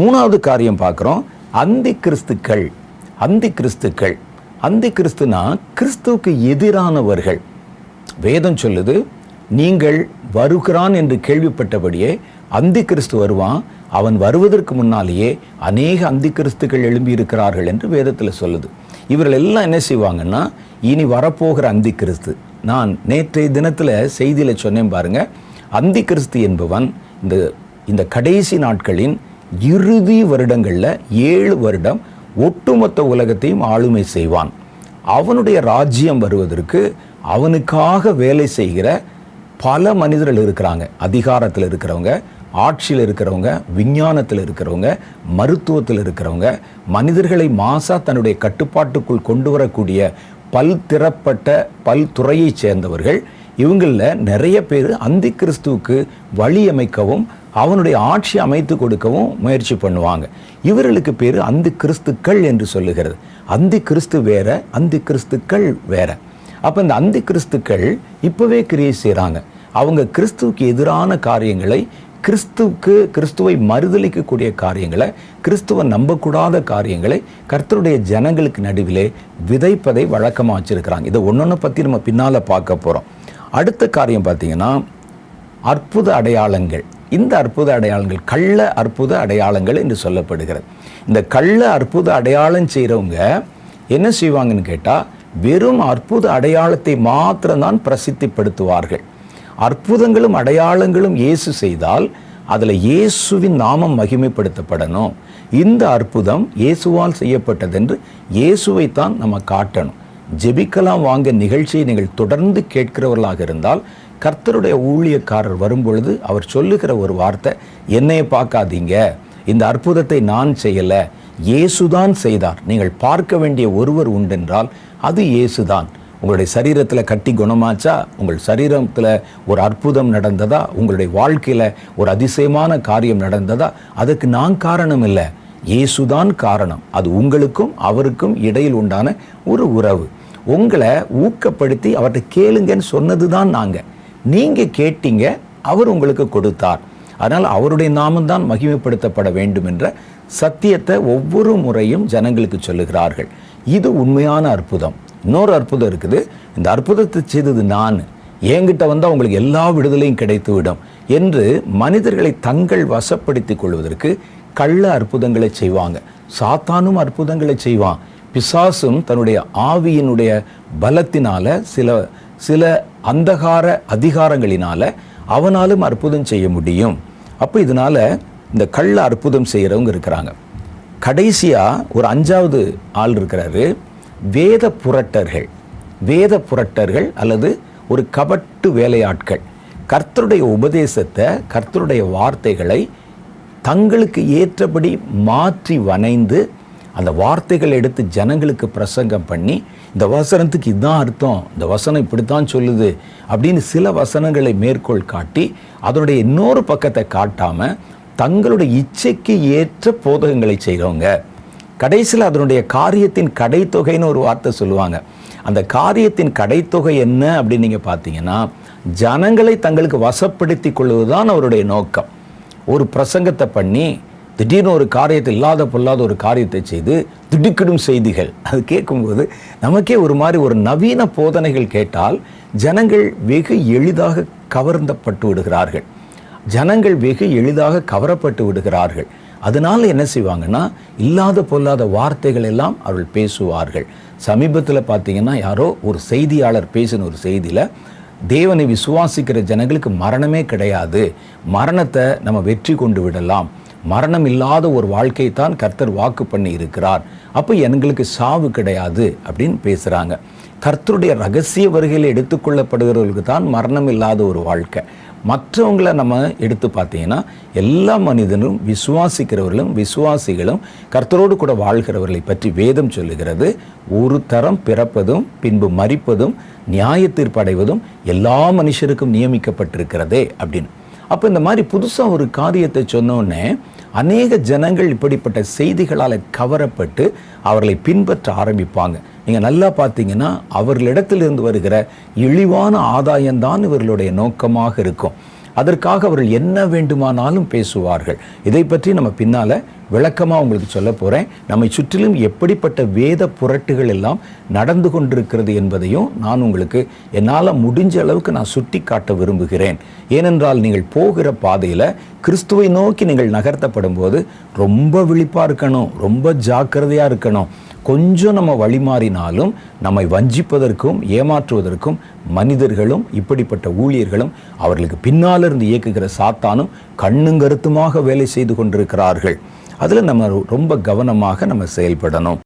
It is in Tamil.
மூணாவது காரியம் பார்க்குறோம். அந்தி கிறிஸ்துக்கள் அந்தி கிறிஸ்துக்கள் அந்தி கிறிஸ்துனா கிறிஸ்துவுக்கு எதிரானவர்கள். வேதம் சொல்லுது நீங்கள் வருகிறான் என்று கேள்விப்பட்டபடியே அந்தி கிறிஸ்து வருவான். அவன் வருவதற்கு முன்னாலேயே அநேக அந்தி கிறிஸ்துக்கள் எழும்பி இருக்கிறார்கள் என்று வேதத்தில் சொல்லுது. இவர்கள் எல்லாம் என்ன செய்வாங்கன்னா இனி வரப்போகிற அந்தி கிறிஸ்து நான் நேற்றைய தினத்தில் செய்தியில் சொன்னேன் பாருங்க அந்தி கிறிஸ்து என்பவன் இந்த இந்த கடைசி நாட்களின் இறுதி வருடங்களில் ஏழு வருடம் ஒட்டுமொத்த உலகத்தையும் ஆளுமை செய்வான். அவனுடைய ராஜ்யம் வருவதற்கு அவனுக்காக வேலை செய்கிற பல மனிதர்கள் இருக்கிறாங்க. அதிகாரத்தில் இருக்கிறவங்க ஆட்சியில் இருக்கிறவங்க விஞ்ஞானத்தில் இருக்கிறவங்க மருத்துவத்தில் இருக்கிறவங்க மனிதர்களை மாசா தன்னுடைய கட்டுப்பாட்டுக்குள் கொண்டு வரக்கூடிய பல்திறப்பட்ட பல்துறையைச் சேர்ந்தவர்கள். இவங்களில் நிறைய பேர் அந்தி கிறிஸ்துவுக்கு வழி அமைக்கவும் அவனுடைய ஆட்சி அமைத்து கொடுக்கவும் முயற்சி பண்ணுவாங்க. இவர்களுக்கு பேர் அந்தி கிறிஸ்துக்கள் என்று சொல்லுகிறது. அந்தி கிறிஸ்து வேற அந்தி கிறிஸ்துக்கள் வேற. அப்போ இந்த அந்தி கிறிஸ்துக்கள் இப்போவே கிரியை செய்கிறாங்க அவங்க கிறிஸ்துவுக்கு எதிரான காரியங்களை கிறிஸ்துவுக்கு கிறிஸ்துவை மறுதளிக்கக்கூடிய காரியங்களை கிறிஸ்துவை நம்பக்கூடாத காரியங்களை கர்த்தருடைய ஜனங்களுக்கு நடுவிலே விதைப்பதை வழக்கமாக வச்சிருக்கிறாங்க. இதை ஒன்றொன்று பற்றி நம்ம பின்னால் பார்க்க போகிறோம் அடுத்த காரியம் பார்த்தீங்கன்னா அற்புத அடையாளங்கள். இந்த அற்புத அடையாளங்கள் கள்ள அற்புத அடையாளங்கள் என்று சொல்லப்படுகிறது. இந்த கள்ள அற்புத அடையாளம் செய்கிறவங்க என்ன செய்வாங்கன்னு கேட்டால் வெறும் அற்புத அடையாளத்தை மாத்திரம்தான் பிரசித்திப்படுத்துவார்கள். அற்புதங்களும் அடையாளங்களும் இயேசு செய்தால் அதில் இயேசுவின் நாமம் மகிமைப்படுத்தப்படணும். இந்த அற்புதம் இயேசுவால் செய்யப்பட்டதென்று இயேசுவைத்தான் நம்ம காட்டணும். ஜெபிக்கலாம் வாங்க நிகழ்ச்சியை நீங்கள் தொடர்ந்து கேட்கிறவர்களாக இருந்தால் கர்த்தருடைய ஊழியக்காரர் வரும்பொழுது அவர் சொல்லுகிற ஒரு வார்த்தை என்னையை பார்க்காதீங்க. இந்த அற்புதத்தை நான் செய்யலை. இயேசுதான் செய்தார். நீங்கள் பார்க்க வேண்டிய ஒருவர் உண்டென்றால் அது இயேசுதான் உங்களுடைய சரீரத்தில் கட்டி குணமாச்சா? உங்கள் சரீரத்தில் ஒரு அற்புதம் நடந்ததா? உங்களுடைய வாழ்க்கையில் ஒரு அதிசயமான காரியம் நடந்ததா? அதுக்கு நான் காரணம் இல்லை இயேசுதான் காரணம். அது உங்களுக்கும் அவருக்கும் இடையில் உண்டான ஒரு உறவு. உங்களை ஊக்கப்படுத்தி அவர்கிட்ட கேளுங்கன்னு சொன்னது தான் நாங்கள் நீங்கள் கேட்டீங்க அவர் உங்களுக்கு கொடுத்தார். அதனால் அவருடைய நாமம்தான் மகிமைப்படுத்தப்பட வேண்டும் என்ற சத்தியத்தை ஒவ்வொரு முறையும் ஜனங்களுக்கு சொல்லுகிறார்கள். இது உண்மையான அற்புதம். இன்னொரு அற்புதம் இருக்குது. இந்த அற்புதத்தை செய்தது நான். என்கிட்ட வந்தால் அவங்களுக்கு எல்லா விடுதலையும் கிடைத்துவிடும் என்று மனிதர்களை தங்கள் வசப்படுத்திக் கொள்வதற்கு கள்ள அற்புதங்களை செய்வாங்க. சாத்தானும் அற்புதங்களை செய்வான். பிசாசும் தன்னுடைய ஆவியினுடைய பலத்தினால சில சில அந்தகார அதிகாரங்களினால அவனாலும் அற்புதம் செய்ய முடியும். அப்போ இதனால இந்த கள்ள அற்புதம் செய்கிறவங்க இருக்கிறாங்க. கடைசியாக ஒரு அஞ்சாவது ஆள் இருக்கிறாரு. வேத புரட்டர்கள். வேத புரட்டர்கள் அல்லது ஒரு கபட்டு வேலையாட்கள். கர்த்தருடைய உபதேசத்தை கர்த்தருடைய வார்த்தைகளை தங்களுக்கு ஏற்றபடி மாற்றி வனைந்து அந்த வார்த்தைகளை எடுத்து ஜனங்களுக்கு பிரசங்கம் பண்ணி இந்த வசனத்துக்கு இதுதான் அர்த்தம் இந்த வசனம் இப்படித்தான் சொல்லுது அப்படின்னு சில வசனங்களை மேற்கோள் காட்டி அதனுடைய இன்னொரு பக்கத்தை காட்டாமல் தங்களுடைய இச்சைக்கு ஏற்ற போதகங்களை செய்கிறவங்க கடைசியில் அதனுடைய காரியத்தின் கடைத்தொகைன்னு ஒரு வார்த்தை சொல்லுவாங்க. அந்த காரியத்தின் கடைத்தொகை என்ன அப்படின்னு நீங்கள் பார்த்தீங்கன்னா ஜனங்களை தங்களுக்கு வசப்படுத்தி கொள்வதுதான் அவருடைய நோக்கம். ஒரு பிரசங்கத்தை பண்ணி திடீர்னு ஒரு காரியத்தை இல்லாத பொல்லாத ஒரு காரியத்தை செய்து திடுக்கிடும் செய்திகள். அது கேட்கும்போது நமக்கே ஒரு மாதிரி ஒரு நவீன போதனைகள் கேட்டால் ஜனங்கள் வெகு எளிதாக கவர்ந்தப்பட்டு விடுகிறார்கள். ஜனங்கள் வெகு எளிதாக கவரப்பட்டு விடுகிறார்கள். அதனால் என்ன செய்வாங்கன்னா இல்லாத பொல்லாத வார்த்தைகள் எல்லாம் அவர்கள் பேசுவார்கள். சமீபத்தில் பார்த்தீங்கன்னா யாரோ ஒரு செய்தியாளர் பேசின ஒரு செய்தியில் தேவனை விசுவாசிக்கிற ஜனங்களுக்கு மரணமே கிடையாது. மரணத்தை நம்ம வெற்றி கொண்டு விடலாம். மரணம் இல்லாத ஒரு வாழ்க்கையை தான் கர்த்தர் வாக்கு பண்ணி இருக்கிறார். அப்போ எங்களுக்கு சாவு கிடையாது அப்படின்னு பேசுகிறாங்க கர்த்தருடைய ரகசிய வருகையில் எடுத்துக்கொள்ளப்படுகிறவர்களுக்கு தான் மரணம் இல்லாத ஒரு வாழ்க்கை. மற்றவங்களை நம்ம எடுத்து பார்த்தீங்கன்னா எல்லா மனிதனும் விசுவாசிக்கிறவர்களும் விசுவாசிகளும் கர்த்தரோடு கூட வாழ்கிறவர்களை பற்றி வேதம் சொல்லுகிறது. ஒரு தரம் பிறப்பதும் பின்பு மறிப்பதும் நியாய தீர்ப்படைவதும் எல்லா மனுஷருக்கும் நியமிக்கப்பட்டிருக்கிறதே அப்படின்னு. அப்போ இந்த மாதிரி புதுசாக ஒரு காரியத்தை சொன்னோடனே அநேக ஜனங்கள் இப்படிப்பட்ட செய்திகளால் கவரப்பட்டு அவர்களை பின்பற்ற ஆரம்பிப்பாங்க. நீங்கள் நல்லா பார்த்தீங்கன்னா அவர்களிடத்திலிருந்து வருகிற இழிவான ஆதாயம்தான் இவர்களுடைய நோக்கமாக இருக்கும். அதற்காக அவர்கள் என்ன வேண்டுமானாலும் பேசுவார்கள். இதை பற்றி நம்ம பின்னால விளக்கமாக உங்களுக்கு சொல்ல போகிறேன் நம்மை சுற்றிலும் எப்படிப்பட்ட வேத புரட்டுகள் எல்லாம் நடந்து கொண்டிருக்கிறது என்பதையும் நான் உங்களுக்கு என்னால் முடிஞ்ச அளவுக்கு நான் சுட்டி காட்ட விரும்புகிறேன். ஏனென்றால் நீங்கள் போகிற பாதையில் கிறிஸ்துவை நோக்கி நீங்கள் நகர்த்தப்படும் போது ரொம்ப விழிப்பாக இருக்கணும் ரொம்ப ஜாக்கிரதையாக இருக்கணும். கொஞ்சம் நம்ம வழிமாறினாலும் நம்மை வஞ்சிப்பதற்கும் ஏமாற்றுவதற்கும் மனிதர்களும் இப்படிப்பட்ட ஊழியர்களும் அவர்களுக்கு பின்னால் இருந்து இயக்குகிற சாத்தானும் கண்ணுங்கருத்துமாக வேலை செய்து கொண்டிருக்கிறார்கள். அதில் நம்ம ரொம்ப கவனமாக நம்ம செயல்படணும்.